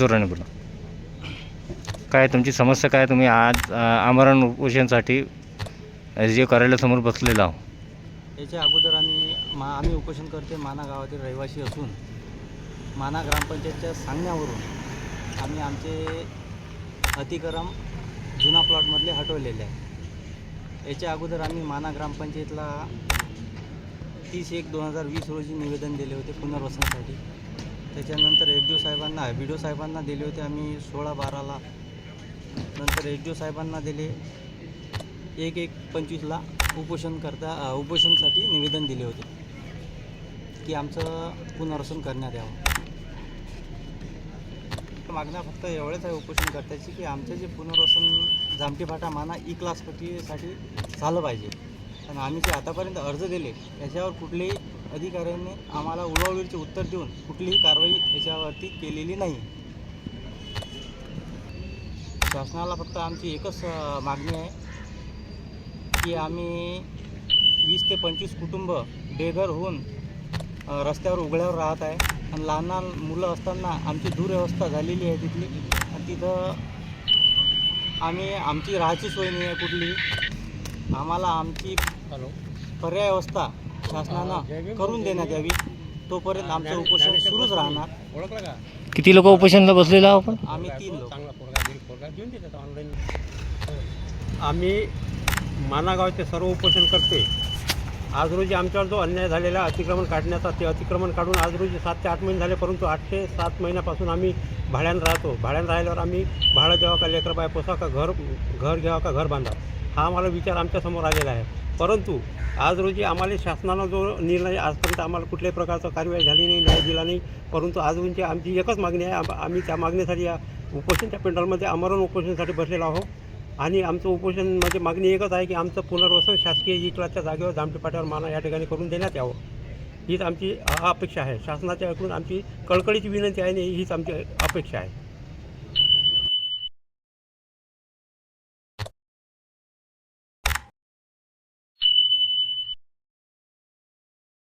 जोराने बोला काय तुमची समस्या काय? तुम्ही आज आमरण उपोषणसाठी जे डी ओ कार्यालयासमोर बसलेला आहो याच्या अगोदर आम्ही मा आम्ही उपोषण करते माना गावातील रहिवासी असून माना ग्रामपंचायतच्या सांगण्यावरून आम्ही आमचे अतिक्रम जुना प्लॉटमधले हटवलेले आहे. याच्या अगोदर आम्ही माना ग्रामपंचायतला तीस एक दोन हजार वीस रोजी निवेदन दिले होते पुनर्वसनासाठी. त्याच्यानंतर एच डी ओ साहेबांना बी डी ओ साहेबांना दिले होते आम्ही सोळा बाराला. नंतर एच डी ओ साहेबांना दिले. एक एक पंचवीसला उपोषण करता उपोषणसाठी निवेदन दिले होते की आमचं पुनर्वसन करण्यात यावं. मागण्या फक्त एवढेच आहे उपोषण करतायची की आमचं जे पुनर्वसन जामटीफाटा माना ई क्लासपट्टीसाठी झालं पाहिजे. आणि आम्ही जे आतापर्यंत अर्ज दिले याच्यावर कुठलेही अधिकाऱ्यांनी आम्हाला उडवाउडवीचे उत्तर देऊन कुठलीही कारवाई याच्यावरती केलेली नाही. शासनाला फक्त आमची एकच मागणी आहे की आम्ही वीस ते पंचवीस कुटुंब बेघर होऊन रस्त्यावर उघड्यावर राहत आहे. आणि लहान लहान मुलं असताना आमची दुरव्यवस्था झालेली आहे तिथली. आणि तिथं आम्ही आमची राहायची सोय नाही आहे कुठली. आम्हाला आमची पर्याय व्यवस्था शासनानं करून देण्यात यावी. तोपर्यंत आमचं उपोषण सुरूच राहणार. किती लोक उपोषणला बसलेला आहो आपण? आम्ही तीन लोक. आम्ही मानागावचे सर्व उपोषण करते. आज रोजी आमच्यावर जो अन्याय झालेला अतिक्रमण काढण्याचा ते अतिक्रमण काढून आज रोजी सात ते आठ महिने झाले परंतु आठ ते सात महिन्यापासून आम्ही भाड्यानं राहतो. भाड्यानं राहिल्यावर आम्ही भाडं द्यावं का लेकर बाय पोसा का घर घर घ्यावं का घर बांधा हा आम्हाला विचार आमच्यासमोर आलेला आहे. परंतु आज रोजी आम्हाला शासनानं जो निर्णय आजपर्यंत आम्हाला कुठल्याही प्रकारचा कार्यवाही झाली नाही न्याय दिला नाही परंतु आज रोजी आमची एकच मागणी आहे. आम्ही त्या मागणीसाठी या उपोषणच्या पेंडॉलमध्ये आमरण उपोषणासाठी बसलेलो आहोत. आणि आमचं उपोषण म्हणजे मागणी एकच आहे की आमचं पुनर्वसन शासकीय इकलाच्या जागेवर दामटीपाट्यावर माना या ठिकाणी करून देण्यात यावं. हीच आमची अपेक्षा आहे. शासनाच्या ऐकून आमची कळकळीची विनंती आहे आणि हीच आमची अपेक्षा आहे.